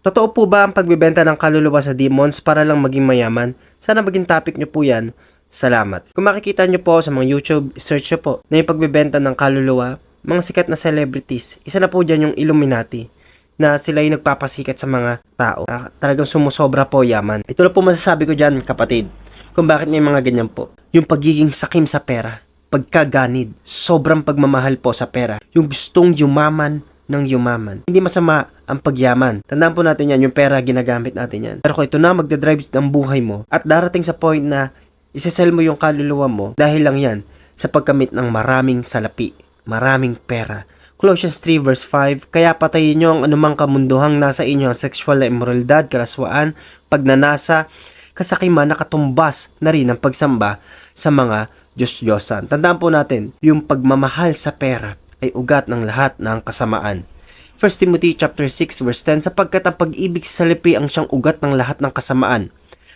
Totoo po ba ang pagbebenta ng kaluluwa sa demons para lang maging mayaman? Sana maging topic nyo po yan. Salamat. Kung makikita nyo po sa mga YouTube, search nyo po na yung pagbebenta ng kaluluwa, mga sikat na celebrities, isa na po dyan yung Illuminati na sila yung nagpapasikat sa mga tao. Ah, talagang sumusobra po yaman. Ito na po masasabi ko dyan, kapatid, kung bakit may mga ganyan po. Yung pagiging sakim sa pera, pagkaganid, sobrang pagmamahal po sa pera, yung gustong yumaman ng yumaman. Hindi masama ang pagyaman. Tandaan po natin yan, yung pera ginagamit natin yan. Pero kung ito na magdadrive ng buhay mo at darating sa point na isesell mo yung kaluluwa mo dahil lang yan sa pagkamit ng maraming salapi, maraming pera. Colossians 3 verse 5, Kaya patayin nyo ang anumang kamunduhang nasa inyo ang sexual na immoralidad, kalaswaan, pagnanasa, kasakiman na katumbas na rin ang pagsamba sa mga Diyos-Diyosan. Tandaan po natin, yung pagmamahal sa pera ay ugat ng lahat ng kasamaan. 1 Timothy chapter 6 verse 10 sapagkat ang pag-ibig sa salapi ang siyang ugat ng lahat ng kasamaan.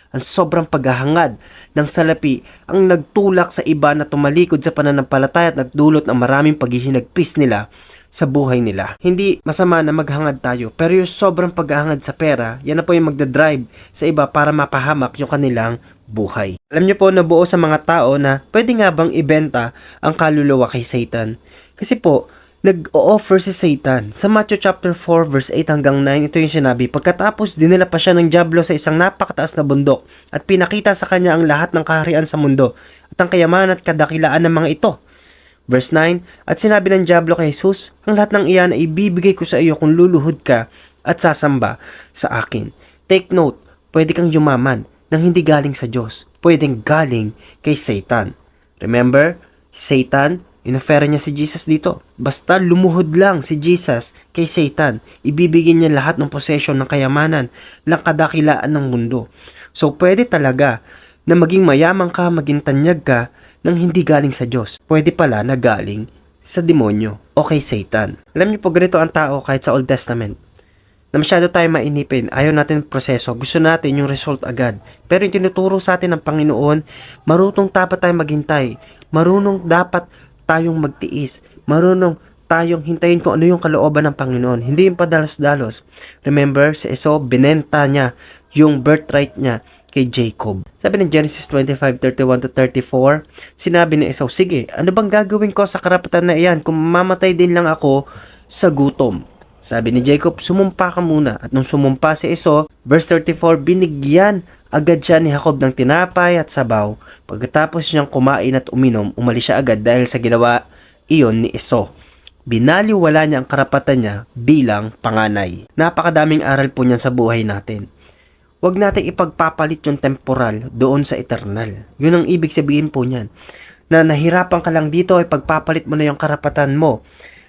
Ang sobrang paghahangad ng salapi ang nagtulak sa iba na tumalikod sa pananampalataya at nagdulot ng maraming paghihinagpis nila sa buhay nila. Hindi masama na maghangad tayo, pero yung sobrang paghahangad sa pera, yan na po yung magdadrive sa iba para mapahamak yung kanilang buhay. Alam niyo po nabuo sa mga tao na pwede nga bang ibenta ang kaluluwa kay Satan. Kasi po, nag-o-offer si Satan. Sa Matthew chapter 4 verse 8 hanggang 9, ito yung sinabi, Pagkatapos dinala pa siya ng Diablo sa isang napakataas na bundok at pinakita sa kanya ang lahat ng kaharian sa mundo at ang kayamanan at kadakilaan ng mga ito. Verse 9, At sinabi ng Diablo kay Jesus, Ang lahat ng iyan ay ibibigay ko sa iyo kung luluhod ka at sasamba sa akin. Take note, pwede kang yumaman nang hindi galing sa Diyos. Pwedeng galing kay Satan. Remember, Satan, inofera niya si Jesus dito. Basta lumuhod lang si Jesus kay Satan, ibibigay niya lahat ng possession ng kayamanan, lang kadakilaan ng mundo. So, pwede talaga na maging mayaman ka, maging tanyag ka, nang hindi galing sa Diyos. Pwede pala na galing sa demonyo o kay Satan. Alam niyo po, ganito ang tao kahit sa Old Testament na masyado tayo mainipin, ayaw natin proseso, gusto natin yung result agad. Pero yung tinuturo sa atin ng Panginoon, marunong dapat tayo maghintay, marunong dapat tayong magtiis, marunong tayong hintayin kung ano yung kalooban ng Panginoon. Hindi yung padalos-dalos. Remember, si Esau, binenta niya yung birthright niya kay Jacob. Sabi ng Genesis 25:31 to 34, sinabi ni Esau, Sige, ano bang gagawin ko sa karapatan na iyan kung mamatay din lang ako sa gutom? Sabi ni Jacob, sumumpa ka muna. At nung sumumpa si Esau, verse 34, binigyan agad siya ni Jacob ng tinapay at sabaw. Pagkatapos niyang kumain at uminom, umalis siya agad dahil sa ginawa iyon ni Esau. Binaliwala niya ang karapatan niya bilang panganay. Napakadaming aral po niyan sa buhay natin. Huwag nating ipagpapalit yung temporal doon sa eternal. Yun ang ibig sabihin po niyan. Na nahirapan ka lang dito ay pagpapalit mo na yung karapatan mo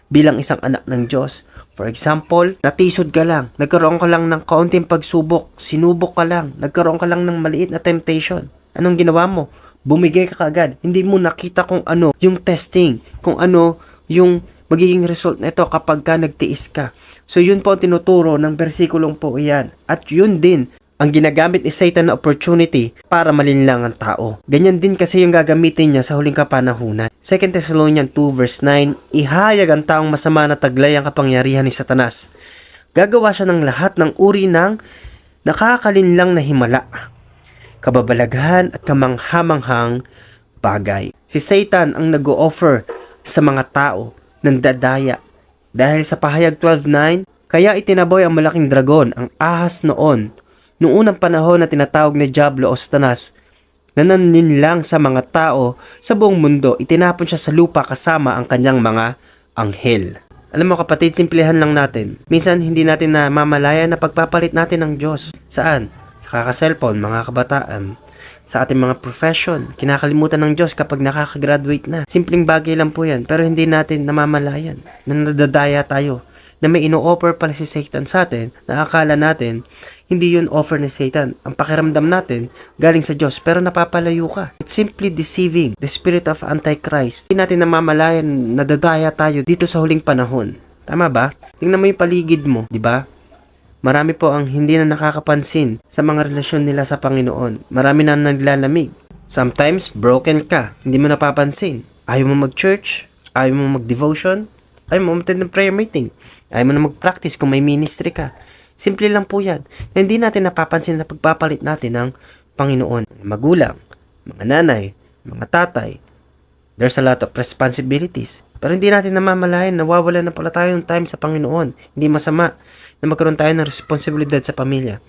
bilang isang anak ng Diyos. For example, natisod ka lang, nagkaroon ka lang ng kaunting pagsubok, sinubok ka lang, nagkaroon ka lang ng maliit na temptation. Anong ginawa mo? Bumigay ka kaagad. Hindi mo nakita kung ano yung testing, kung ano yung magiging result nito kapag ka nagtiis ka. So yun po ang tinuturo ng bersikulong po iyan. At yun din ang ginagamit ni Satan na opportunity para malinlang ang tao. Ganyan din kasi yung gagamitin niya sa huling kapanahunan. 2 Thessalonians 2 verse 9, Ihayag ang taong masama na taglay ang kapangyarihan ni Satanas. Gagawa siya ng lahat ng uri ng nakakalinlang na himala, kababalaghan at kamanghamanghang bagay. Si Satan ang nag-o-offer sa mga tao ng dadaya. Dahil sa pahayag 12.9, kaya itinaboy ang malaking dragon, ang ahas noon, noong unang panahon na tinatawag na Diablo o Satanas, na naninlang sa mga tao sa buong mundo, itinapon siya sa lupa kasama ang kanyang mga anghel. Alam mo kapatid, simplihan lang natin. Minsan hindi natin na mamalaya na pagpapalit natin ng Diyos. Saan? Sa kaka-cellphone, mga kabataan. Sa ating mga profession, kinakalimutan ng Diyos kapag nakaka-graduate na. Simpleng bagay lang po yan, pero hindi natin namamalayan na nadadaya tayo na may ino-offer pala si Satan sa atin na akala natin hindi yun offer ni Satan. Ang pakiramdam natin galing sa Diyos pero napapalayo ka. It's simply deceiving the spirit of Antichrist. Hindi natin namamalayan nadadaya tayo dito sa huling panahon. Tama ba? Tingnan mo yung paligid mo, di ba? Marami po ang hindi na nakakapansin sa mga relasyon nila sa Panginoon. Marami na naglalamig. Sometimes, broken ka. Hindi mo napapansin. Ayaw mo mag-church. Ayaw mo mag-devotion. Ayaw mo umattend ng prayer meeting. Ayaw mo na mag-practice kung may ministry ka. Simple lang po yan. Na hindi natin napapansin na pagpapalit natin ng Panginoon. Magulang, mga nanay, mga tatay, there's a lot of responsibilities. Pero hindi natin namamalayan, nawawala na pala tayo ng time sa Panginoon. Hindi masama na magkaroon tayo ng responsibilidad sa pamilya.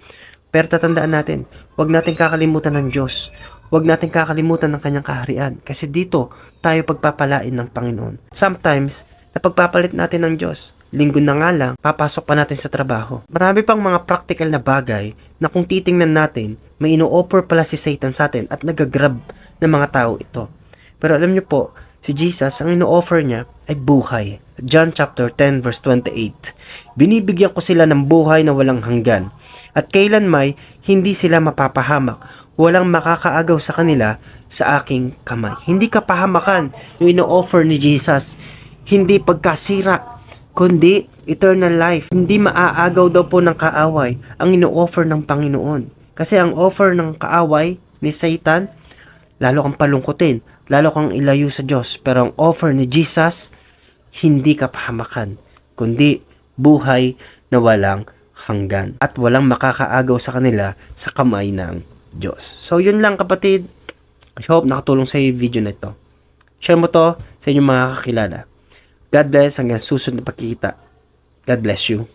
Pero tatandaan natin, huwag natin kakalimutan ng Diyos. Huwag natin kakalimutan ng kanyang kaharian. Kasi dito, tayo pagpapalain ng Panginoon. Sometimes, napagpapalit natin ng Diyos. Linggo na nga lang, papasok pa natin sa trabaho. Marami pang mga practical na bagay na kung titingnan natin, may ino-offer pala si Satan sa atin at nagagrab ng mga tao ito. Pero alam niyo po, si Jesus, ang ino-offer niya ay buhay. John chapter 10 verse 28. Binibigyan ko sila ng buhay na walang hanggan. At kailan may hindi sila mapapahamak. Walang makakaagaw sa kanila sa aking kamay. Hindi kapahamakan yung ino-offer ni Jesus. Hindi pagkasira, kundi eternal life. Hindi maaagaw daw po ng kaaway ang ino-offer ng Panginoon. Kasi ang offer ng kaaway ni Satan, lalo kang palungkutin, lalo kang ilayo sa Diyos. Pero ang offer ni Jesus, hindi kapahamakan, kundi buhay na walang hanggan at walang makakaagaw sa kanila sa kamay ng Diyos. So yun lang kapatid. I hope nakatulong sa video na ito. Share mo to sa inyong mga kakilala. God bless hanggang susunod na pagkikita. God bless you.